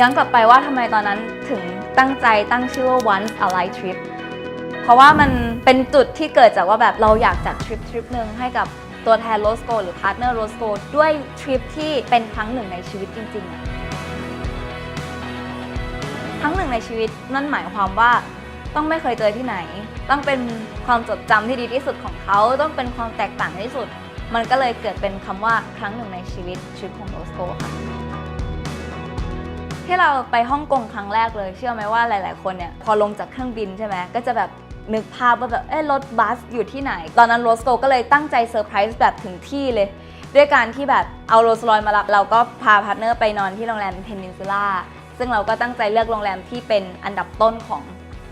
ย้อนกลับไปว่าทำไมตอนนั้นถึงตั้งใจตั้งชื่อว่า once a life trip เพราะว่ามันเป็นจุดที่เกิดจากว่าแบบเราอยากจัดทริปทริปหนึ่งให้กับตัวแทนโรสโกหรือพาร์ทเนอร์โรสโกด้วยทริปที่เป็นครั้งหนึ่งในชีวิตจริงๆอะครั้งหนึ่งในชีวิตนั่นหมายความว่าต้องไม่เคยเจอที่ไหน ต้องเป็นความจดจำที่ดีที่สุดของเขา ต้องเป็นความแตกต่างที่สุด มันก็เลยเกิดเป็นคำว่าครั้งหนึ่งในชีวิตทริปของโรสโกค่ะ ที่เราไปฮ่องกงครั้งแรกเลยเชื่อไหมว่าหลาย ๆ คนเนี่ยพอลงจากเครื่องบินใช่ไหมก็จะแบบนึกภาพว่าแบบเอ๊ะรถบัสอยู่ที่ไหน ตอนนั้นโรสโกก็เลยตั้งใจเซอร์ไพรส์แบบถึงที่เลย ด้วยการที่แบบเอาโรสลอยมารับเราก็พาพาร์ทเนอร์ไปนอนที่โรงแรมเพนินซูล่าซึ่งเราก็ตั้งใจเลือกโรงแรมที่เป็นอันดับต้นของ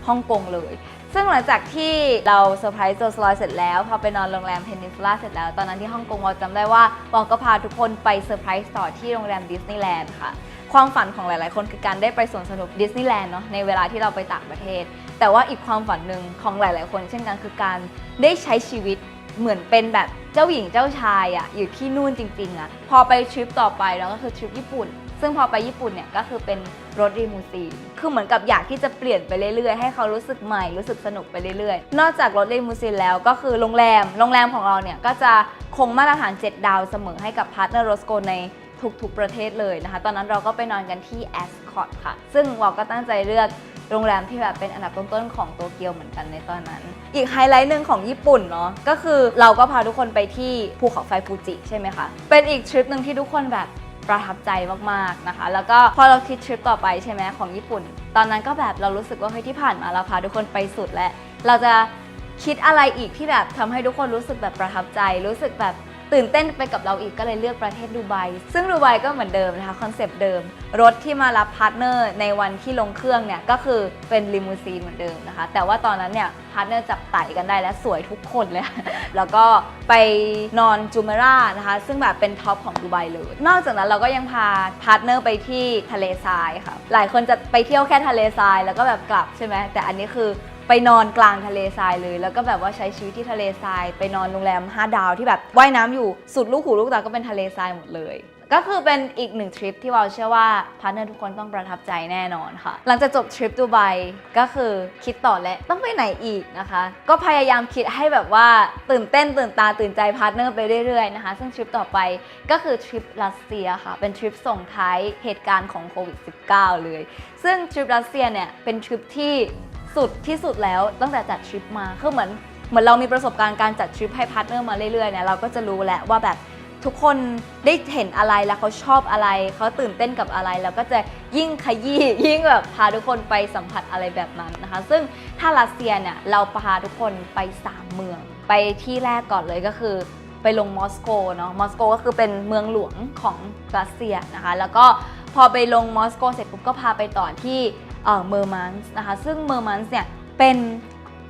ฮ่องกงเลย ซึ่งหลังจากที่เราเซอร์ไพรส์โรสลอยเสร็จแล้ว พอไปนอนโรงแรมเพนินซูล่าเสร็จแล้ว ตอนนั้นที่ฮ่องกงวอลจำได้ว่าวอลก็พาทุกคนไปเซอร์ไพรส์ต่อที่โรงแรมดิสนีย์แลนด์ค่ะ ความฝันของหลาย ๆ คนคือการได้ไปสวนสนุกดิสนีย์แลนด์เนาะในเวลาที่เราไปต่างประเทศ แต่ว่าอีกความฝันหนึ่งของหลาย ๆ คน เช่นกันคือการได้ใช้ชีวิตเหมือนเป็นแบบเจ้าหญิงเจ้าชายอะอยู่ที่นู่นจริง ๆอะพอไปทริปต่อไปแล้วก็คือทริปญี่ปุ่น ซึ่งพอไปญี่ปุ่นเนี่ยก็คือเป็นรถรีมูซีนคือเหมือนกับอยากที่จะเปลี่ยนไปเรื่อย ๆ ให้เขารู้สึกใหม่รู้สึกสนุกไปเรื่อย ๆ นอกจากรถรีมูซีนแล้วก็คือโรงแรม โรงแรมของเราเนี่ยก็จะคงมาตรฐาน 7 ดาวเสมอให้กับพาร์ทเนอร์โรสโกใน ทุกๆประเทศเลยนะคะ ตอนนั้นเราก็ไปนอนกันที่แอสคอตค่ะ ซึ่งวอลก็ตั้งใจเลือกโรงแรมที่แบบเป็นอันดับต้นๆของโตเกียวเหมือนกันในตอนนั้น อีกไฮไลท์หนึ่งของญี่ปุ่นเนาะก็คือเราก็พาทุกคนไปที่ภูเขาไฟฟูจิใช่ไหมคะเป็นอีกทริปหนึ่งที่ทุกคนแบบประทับใจมากๆนะคะ แล้วก็พอเราคิดทริปต่อไปใช่ไหมของญี่ปุ่น ตอนนั้นก็แบบเรารู้สึกว่าเฮ้ยที่ผ่านมาเราพาทุกคนไปสุดแล้วเราจะคิดอะไรอีกที่แบบทำให้ทุกคนรู้สึกแบบประทับใจ รู้สึกแบบ ตื่นเต้นไปกับเราอีกก็เลยเลือกประเทศดูไบซึ่งดูไบก็เหมือนเดิมนะคะคอนเซปต์เดิม รถที่มารับพาร์ทเนอร์ในวันที่ลงเครื่องเนี่ยก็คือเป็นลิมูซีนเหมือนเดิมนะคะ แต่ว่าตอนนั้นเนี่ยพาร์ทเนอร์จับไต่กันได้และสวยทุกคนเลย แล้วก็ไปนอนจูเมรานะคะ ซึ่งแบบเป็นท็อปของดูไบเลย นอกจากนั้นเราก็ยังพาพาร์ทเนอร์ไปที่ทะเลทรายค่ะหลายคนจะไปเที่ยวแค่ทะเลทรายแล้วก็แบบกลับใช่ไหมแต่อันนี้คือ ไปนอนกลางทะเลทรายเลย แล้วก็แบบว่าใช้ชีวิตที่ทะเลทราย ไปนอนโรงแรม 5 ดาวที่แบบว่ายน้ำอยู่สุดลูกหูลูกตาก็เป็นทะเลทรายหมดเลยก็คือเป็นอีกหนึ่งทริปที่เราเชื่อว่าพาร์ทเนอร์ทุกคนต้องประทับใจแน่นอนค่ะ หลังจากจบทริปดูไบก็คือคิดต่อและต้องไปไหนอีกนะคะ ก็พยายามคิดให้แบบว่าตื่นเต้นตื่นตาตื่นใจพาร์ทเนอร์ไปเรื่อยๆนะคะ ซึ่งทริปต่อไปก็คือทริปรัสเซียค่ะ เป็นทริปส่งท้ายเหตุการณ์ของโควิด -19 เลย ซึ่งทริปรัสเซียเนี่ยเป็นทริปที่ สุดที่สุดแล้วตั้งแต่จัดทริปมาคือเหมือนเหมือนเรามีประสบการณ์การจัดทริปให้พาร์ทเนอร์มาเรื่อยๆเนี่ยเราก็จะรู้แหละว่าแบบทุกคนได้เห็นอะไรแล้วเขาชอบอะไร เขาตื่นเต้นกับอะไร แล้วก็จะยิ่งขยี้ยิ่งแบบพาทุกคนไปสัมผัสอะไรแบบนั้นนะคะ ซึ่งถ้ารัสเซียเนี่ยเราพาทุกคนไป 3 เมือง ไปที่แรกก่อนเลยก็คือ ไปลงมอสโกเนาะมอสโกก็คือเป็นเมืองหลวงของรัสเซียนะคะ แล้วก็พอไปลงมอสโกเสร็จปุ๊บก็พาไปต่อที่ เออเมอร์มันส์นะคะซึ่งเมอร์มันส์เนี่ยเป็น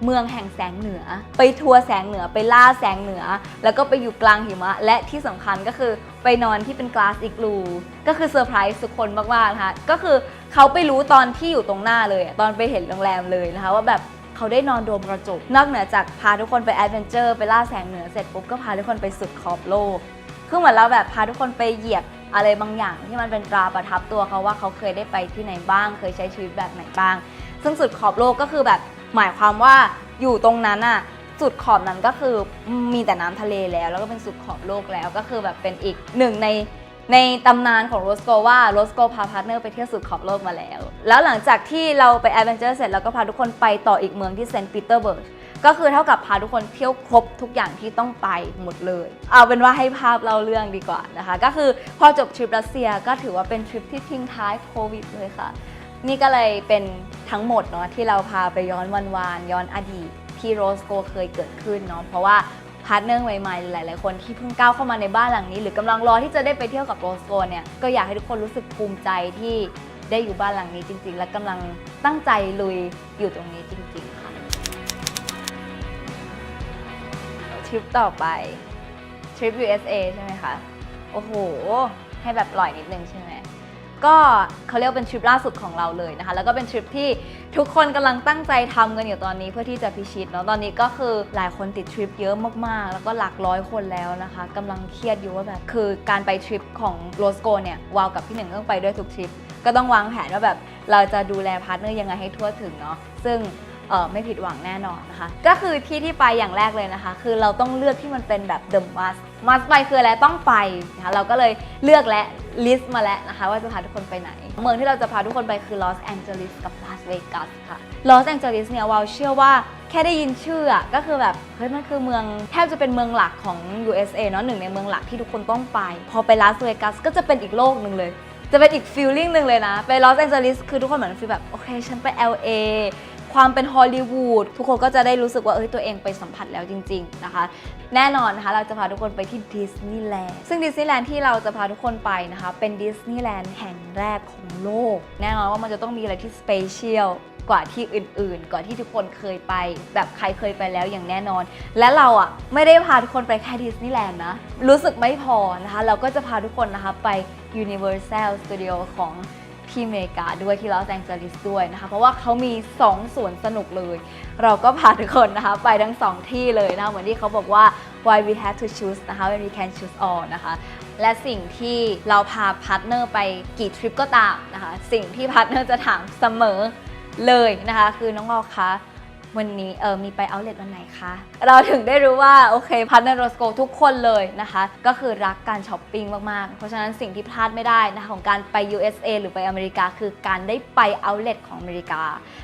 เมืองแห่งแสงเหนือ ไปทัวร์แสงเหนือไปล่าแสงเหนือ แล้วก็ไปอยู่กลางหิมะ และที่สำคัญก็คือไปนอนที่เป็นกลาสอีกลูก็คือเซอร์ไพรส์ทุกคนมากๆนะคะก็คือเขาไปรู้ตอนที่อยู่ตรงหน้าเลยอะตอนไปเห็นโรงแรมเลยนะคะว่าแบบเขาได้นอนโดมกระจก นอกเหนือจากพาทุกคนไปแอดเวนเจอร์ไปล่าแสงเหนือเสร็จปุ๊บก็พาทุกคนไปสุดขอบโลกคือเหมือนเราแบบพาทุกคนไปเหยียบ อะไรบางอย่างที่มันเป็นตราประทับตัวเขาว่าเขาเคยได้ไปที่ไหนบ้าง เคยใช้ชีวิตแบบไหนบ้าง ซึ่งสุดขอบโลกก็คือแบบหมายความว่าอยู่ตรงนั้นอะสุดขอบนั้นก็คือมีแต่น้ำทะเลแล้ว แล้วก็เป็นสุดขอบโลกแล้วก็คือแบบเป็นอีกหนึ่งในในตำนานของโรสโกว่าโรสโกพาพาร์ทเนอร์ไปเที่ยวสุดขอบโลกมาแล้ว แล้วหลังจากที่เราไปแอดเวนเจอร์เสร็จแล้วก็พาทุกคนไปต่ออีกเมืองที่เซนต์ปีเตอร์เบิร์ก ก็คือเท่ากับพาทุกคนเที่ยวครบทุกอย่างที่ต้องไปหมดเลย เอาเป็นว่าให้ภาพเล่าเรื่องดีกว่านะคะ ก็คือพอจบทริปรัสเซียก็ถือว่าเป็นทริปที่ทิ้งท้ายโควิดเลยค่ะ นี่ก็เลยเป็นทั้งหมดเนาะที่เราพาไปย้อนวันวานย้อนอดีตที่โรสโกเคยเกิดขึ้นเนาะเพราะว่าพาร์ทเนอร์ใหม่ๆ หลาย ๆ คนที่เพิ่งก้าวเข้ามาในบ้านหลังนี้ หรือกำลังรอที่จะได้ไปเที่ยวกับโรสโกเนี่ยก็อยากให้ทุกคนรู้สึกภูมิใจที่ได้อยู่บ้านหลังนี้จริง ๆ และกำลังตั้งใจลุยอยู่ตรงนี้จริง ๆ ริปต่อไปทริป USA ใช่ไหมคะ โอ้โห ให้แบบปล่อยนิดนึงใช่ไหมก็เขาเรียกเป็นทริปล่าสุดของเราเลยนะคะ แล้วก็เป็นทริปที่ทุกคนกำลังตั้งใจทำกันอยู่ตอนนี้เพื่อที่จะพิชิตเนาะตอนนี้ก็คือหลายคนติดทริปเยอะมากๆ แล้วก็หลักร้อยคนแล้วนะคะกำลังเครียดอยู่ว่าแบบคือการไปทริปของโรสโกเนี่ยวาวกับพี่หนึ่งต้องไปด้วยทุกทริป ก็ต้องวางแผนว่าแบบเราจะดูแลพาร์ทเนอร์ยังไงให้ทั่วถึงเนาะซึ่ง เออไม่ผิดหวังแน่นอนนะคะ ก็คือที่ที่ไปอย่างแรกเลยนะคะ คือเราต้องเลือกที่มันเป็นแบบ the must must ไปคืออะไรต้องไปนะคะเราก็เลยเลือกและ list มาแล้วนะคะ ว่าจะพาทุกคนไปไหน เมืองที่เราจะพาทุกคนไปคือลอสแองเจลิสกับลาสเวกัสค่ะลอสแองเจลิสเนี่ยวาวเชื่อว่าแค่ได้ยินชื่อก็คือแบบเฮ้ยมันคือเมืองแทบจะเป็นเมืองหลักของ USA เนาะหนึ่งในเมืองหลักที่ทุกคนต้องไป พอไปลาสเวกัสก็จะเป็นอีกโลกหนึ่งเลย จะเป็นอีกฟีลลิ่งหนึ่งเลยนะ ไปลอสแองเจลิสคือทุกคนเหมือนฟีลแบบโอเคฉันไป LA ความเป็นฮอลลีวูดทุกคนก็จะได้รู้สึกว่าเอ้ยตัวเองไปสัมผัสแล้วจริง ๆ นะคะ แน่นอนนะคะเราจะพาทุกคนไปที่ดิสนีย์แลนด์ซึ่งดิสนีย์แลนด์ที่เราจะพาทุกคนไปนะคะ เป็นดิสนีย์แลนด์แห่งแรกของโลก แน่นอนว่ามันจะต้องมีอะไรที่สเปเชียลกว่าที่อื่นๆ กว่าที่ทุกคนเคยไป แบบใครเคยไปแล้วอย่างแน่นอน และเราอะไม่ได้พาทุกคนไปแค่ดิสนีย์แลนด์นะ รู้สึกไม่พอนะคะ เราก็จะพาทุกคนนะคะไป Universal Studio ของ ที่อเมริกาด้วยที่ลอสแองเจลิสด้วยนะคะ เพราะว่าเขามี 2สวนสนุกเลย เราก็พาทุกคนนะคะไปทั้ง 2 ที่เลยนะะเหมือนที่เขาบอกว่า why we have to choose นะคะ when we can choose all นะคะ และสิ่งที่เราพาพาร์ทเนอร์ไปกี่ทริปก็ตามนะคะ สิ่งที่พาร์ทเนอร์จะถามเสมอเลยนะคะ คือน้องออคะ วันนี้เออมีไปเอาเล t วันไหนคะ เราถึงได้รู้ว่า โอเคพาร์ทเนอร์โรสโกทุกคนเลยนะคะ ก็คือรักการช้อปปิ้งมาก ๆ เพราะฉะนั้นสิ่งที่พลาดไม่ได้นะคะของการไป USA หรือไปอเมริกา คือการได้ไปเอาเล t ของอเมริกา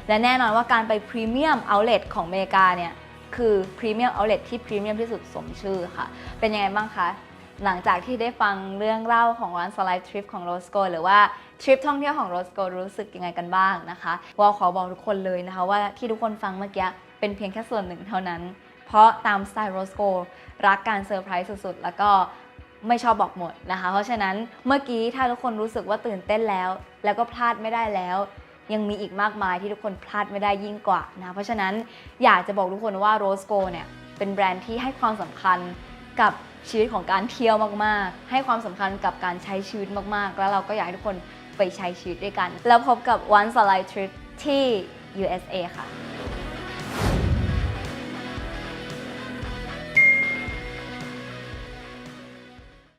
และแน่นอนว่าการไปพรีเมียมเอาเล t ของอเมริกาเนี่ยคือพรีเมียมเอาเล t ที่พรีเมียมที่สุดสมชื่อค่ะ เป็นยังไงบ้างคะ หลังจากที่ได้ฟังเรื่องเล่าของวันสไลด์ทริปของโรสโกหรือว่าทริปท่องเที่ยวของโรสโกรู้สึกยังไงกันบ้างนะคะวอลขอบอกทุกคนเลยนะคะว่าที่ทุกคนฟังเมื่อกี้เป็นเพียงแค่ส่วนหนึ่งเท่านั้น เพราะตามสไตล์โรสโกรักการเซอร์ไพรส์สุดๆ แล้วก็ไม่ชอบบอกหมดนะคะ เพราะฉะนั้นเมื่อกี้ถ้าทุกคนรู้สึกว่าตื่นเต้นแล้ว แล้วก็พลาดไม่ได้แล้ว ยังมีอีกมากมายที่ทุกคนพลาดไม่ได้ยิ่งกว่านะเพราะฉะนั้นอยากจะบอกทุกคนว่าโรสโกเนี่ยเป็นแบรนด์ที่ให้ความสำคัญกับ ชีวิตของการเที่ยวมากๆ ให้ความสำคัญกับการใช้ชีวิตมากๆ แล้วเราก็อยากให้ทุกคนไปใช้ชีวิตด้วยกัน แล้วพบกับ One s l i d e Trip ที่ USA ค่ะ